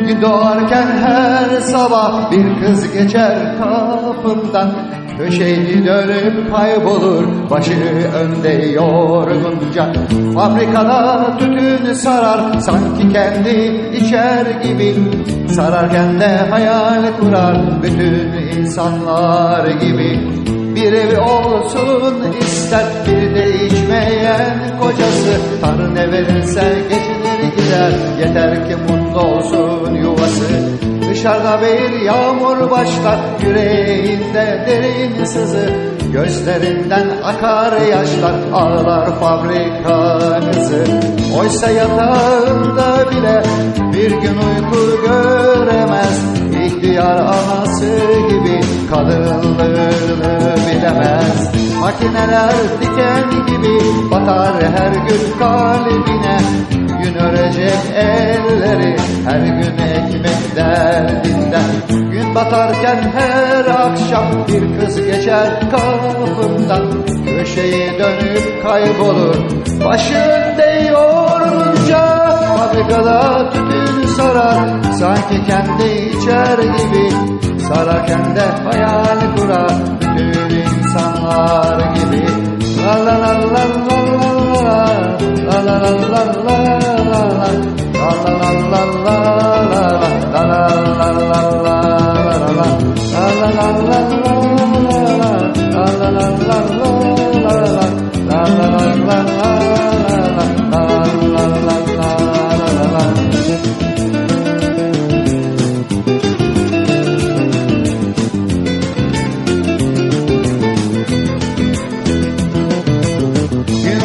Gün doğarken her sabah bir kız geçer kapımdan. Köşeyi dönüp kaybolur başı önde yorgunca. Fabrikada tütün sarar sanki kendi içer gibi. Sararken de hayal kurar bütün insanlar gibi. Bir evi olsun ister bir de içmeyen kocası. Tanrı ne verirse geçinir gider yeter ki mutlu olsun Dışarıda bir yağmur başlar yüreğinde derin sızı Gözlerinden akar yaşlar ağlar fabrika kızı. Oysa yatağında bile bir gün uyku göremez İhtiyar anası gibi kadınlığını bilemez. Makineler diken gibi batar her gün kalbine Gün örecek elleri her gün ekmek Gün batarken her akşam bir kız geçer kapımdan. Köşeyi dönüp kaybolur başı önde yorulunca Fabrikada tütün sarar sanki kendi içer gibi. Sararken de hayal kurar bütün insanlar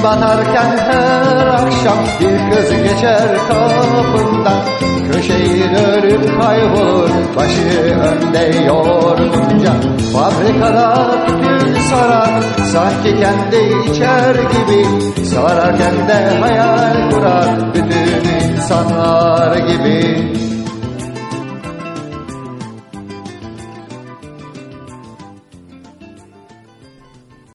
batarken her akşam bir kız geçer kapından Köşeyi dönüp kaybolur başı önde yorgunca. Fabrikada tütün sarar sanki kendi içer gibi Sararken de hayal kurar bütün insanlar gibi